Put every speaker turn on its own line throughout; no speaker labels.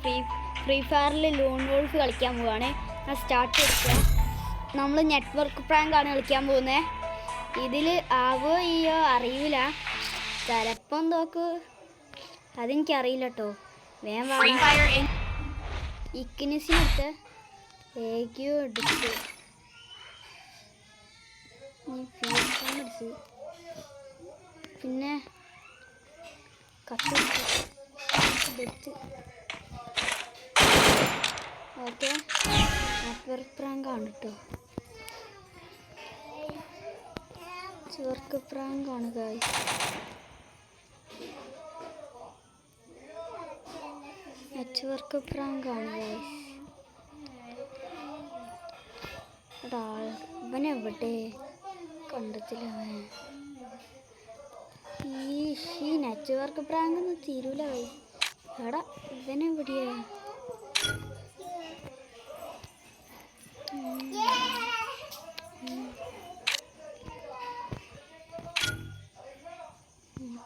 Free free ഫയറിൽ lone wolf കളിക്കാൻ പോവാണ്. ഞാൻ സ്റ്റാർട്ട് എടുക്കുക നമ്മൾ നെറ്റ്വർക്ക് പ്രാങ്കാണ് കളിക്കാൻ പോകുന്നത് ഇതിൽ ആവോ ഈയോ അറിയില്ല ചിലപ്പം നോക്ക് അതെനിക്കറിയില്ല കേട്ടോ വേഗം ഇക്കിനിസിനെടുത്ത് ഏകയോ എടുത്ത്. പിന്നെ ഫീസ് എടുത്ത്. കത്ത് ഓക്കെ. ആണ് കേട്ടോ നെറ്റ്വർക്ക് പ്രാങ്കാണ് കായ് നെറ്റ്വർക്ക് പ്രാങ്കാണ് ഗൈസ് എടാ ഇവനെവിടെ കണ്ടത്തില്ല ഈ നെറ്റ്വർക്ക് പ്രാങ്ക് ഒന്നും തീരൂല ഗൈസ് എടാ ഇവനെവിടെയാ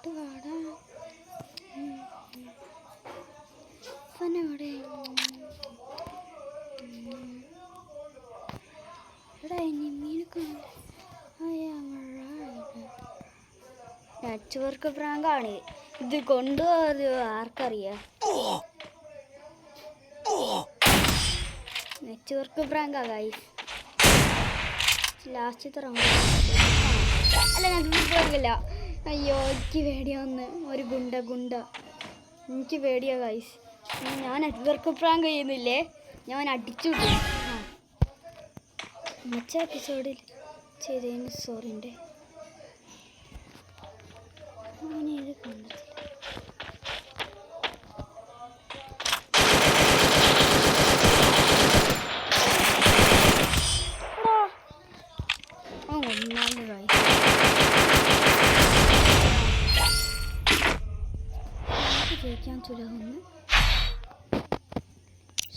ഇങ്ങോട്ട് വാടാ ഇവനെവിടെ എടാ ഇനി നെറ്റ്വർക്ക് പ്രാങ്കാണ്. ഇത് കൊണ്ടുപോയത് ആർക്കറിയാം? നെറ്റ്വർക്ക് പ്രാങ്കാ ഗൈസ് ലാസ്റ്റത്തെ റൗണ്ട് അല്ല ഞാൻ പ്രാങ്കല്ല അയ്യോ എനിക്ക് പേടിയാന്ന് ഒരു ഗുണ്ട ഗുണ്ട. എനിക്ക് വേടിയാ ഗൈസ് ഞാൻ നെറ്റ്വർക്ക് പ്രാങ്ക് ചെയ്യുന്നില്ലേ? ഞാൻ അടിച്ചു വിടും. എപ്പിസോഡിൽ ചെയ്തതിന് സോറിന്റെ അങ്ങനെ ഇത് കണ്ടിട്ടില്ല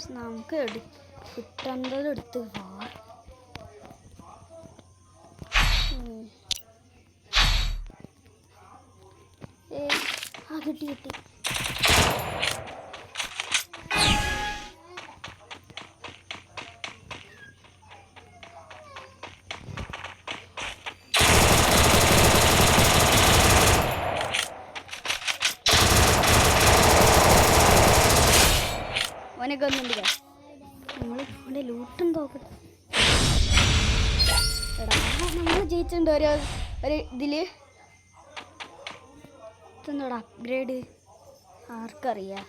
നമുക്ക് എടു കിട്ടേണ്ടത് എടുത്ത് വാ ഉം. ഏ ആ കിട്ടി കിട്ടി ഓനൊക്കെ ഒന്നുണ്ട് നമ്മൾ ഇവിടെ ലൂട്ടും നമ്മൾ ജയിച്ചിട്ടുണ്ട്. ഒരു ഒരു ഇതിൽ. ഇതെന്നോട് അപ്ഗ്രേഡ് ആർക്കറിയാം.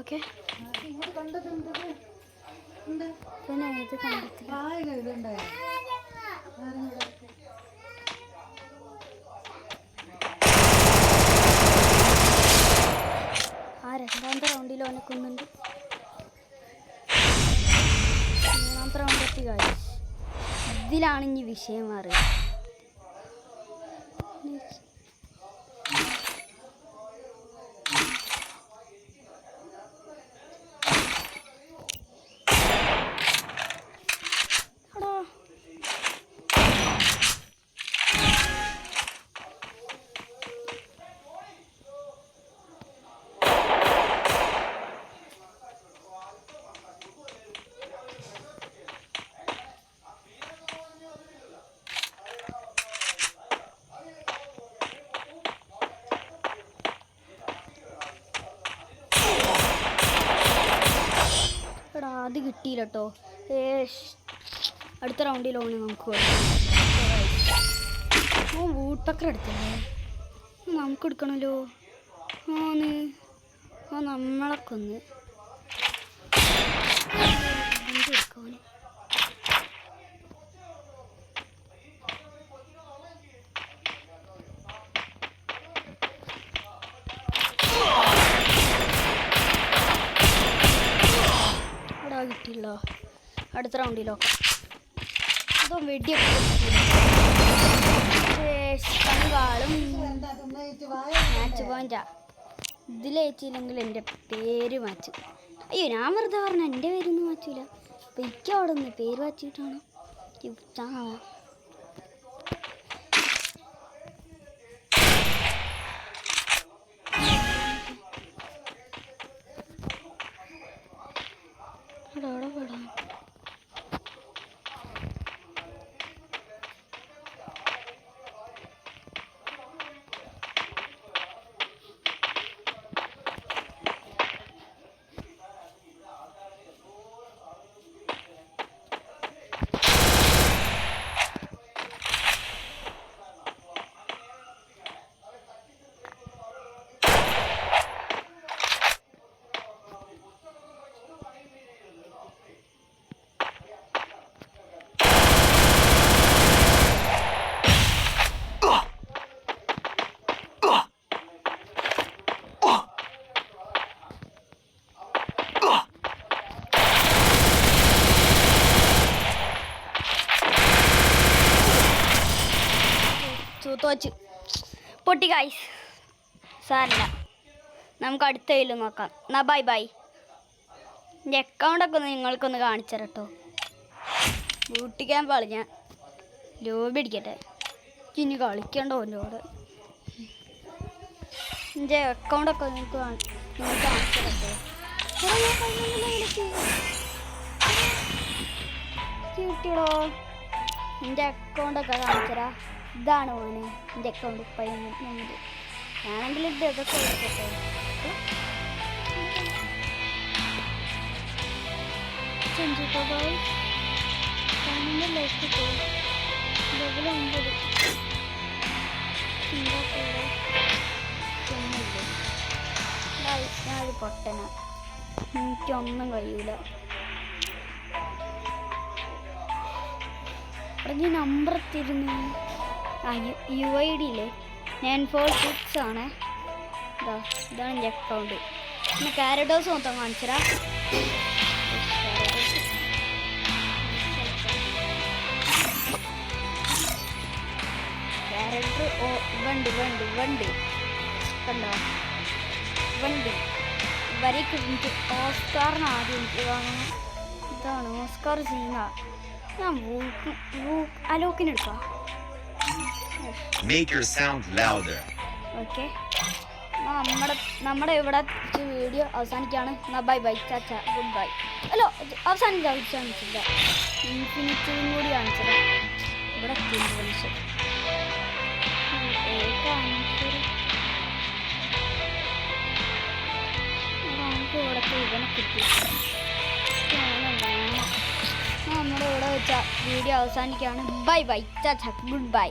ഓക്കെ. ഇത് കണ്ടെത്തില്ല രണ്ടാമത്തെ റൗണ്ടിൽ ഓനെ കൊന്നുണ്ട് മൂന്നാമത്തെ റൗണ്ട് കാര്യം ഇതിലാണ് ഇനി വിഷയം മാറുക എടാ. എടാ അത് കിട്ടിയില്ല കേട്ടോ അടുത്ത റൗണ്ടിൽ ഓണി നമുക്ക് ഓ വൂട്ടക്കർ എടുത്തില്ലേ? നമുക്ക് എടുക്കണല്ലോ. ആന്ന്. ഓ നമ്മളെ കൊന്ന് എന്ത് കിട്ടിയില്ല? അടുത്ത റൗണ്ടിലോ അതോ വെടിയൊക്കെ ഇതിലേച്ചില്ലെങ്കിൽ എന്റെ പേര് മാച്ചു. അയ്യോ ഞാൻ വെറുതെ പറഞ്ഞു എന്റെ പേരൊന്നും മാറ്റൂല അപ്പം എനിക്ക് അവിടെ നിന്ന് പേര് മാറ്റിയിട്ടാണ്? ചാവാ തോച്ച് പൊട്ടി ഗൈസ് സാരില്ല. നമുക്ക് അടുത്ത കയ്യിൽ നോക്കാം. എന്നാ ബൈ ബൈ എന്റെ അക്കൗണ്ടൊക്കെ ഒന്ന് നിങ്ങൾക്കൊന്ന് കാണിച്ചു കേട്ടോ ഊട്ടിക്കാൻ പാളി ഞാൻ. ലോബി അടിക്കട്ടെ ഇനി കളിക്കണ്ടോ എന്നോട്? എന്റെ അക്കൗണ്ടൊക്കെ നിങ്ങൾക്ക് നിങ്ങൾക്ക് കാണിച്ചു കേട്ടോ കിട്ടിയടോ എന്റെ അക്കൗണ്ടൊക്കെ കാണിച്ചരാ ഇതാണ് മോനെ എന്റെ അക്കൗണ്ട് പയ്യത് ഞാനെങ്കിൽ ഇത് ഇതൊക്കെ എടുക്കട്ടെ ചെഞ്ചിട്ടോ ബോയ് പതിനൊന്ന് ലൈക്ക് ചെന്നില്ലേ ഞാനൊരു പൊട്ടന. എനിക്കൊന്നും കഴിയൂല. പറഞ്ഞ നമ്പർ എത്തിയിരുന്നു ആ യു ഐ ഡി ഇല്ലേ നയൻ ഫോർ സിക്സ് ആണ്. ഇതാ ഇതാണ് എന്റെ അക്കൗണ്ട് പിന്നെ കാരഡോസ് മൊത്തം കാണിച്ചരാ ക്യാരക്ടർ ഓ വണ്ട് വണ്ട് വണ്ട്. കണ്ടോ? വണ്ട്. വരയ്ക്ക് എനിക്ക് ഓസ്കാറിന് ആദ്യം എനിക്ക് വാങ്ങണം ഇതാണ് ഓസ്കാർ സീന. ഞാൻ വൂക്ക് വൂക്ക് അലോക്കിനെടുക്കാം.
Make your sound louder.
Okay നമ്മുടെ നമ്മുടെ ഇവിടെ വീഡിയോ അവസാനിക്കുകയാണ്. എന്നാൽ ബൈ ബൈ ചാച്ച. ഗുഡ് ബൈ അല്ലോ അവസാനിച്ച? അവസാനിച്ചില്ല. ഇൻഫിനിറ്റിയും കൂടി കാണിച്ചത്. ഇവിടെ മനുഷ്യൻ നമുക്ക് ഇവിടുത്തെ ഇവനെ കിട്ടി. എന്നാ നമ്മുടെ ഇവിടെ വെച്ച വീഡിയോ അവസാനിക്കുകയാണ്. ബൈ ബൈ ചാച്ച. Good by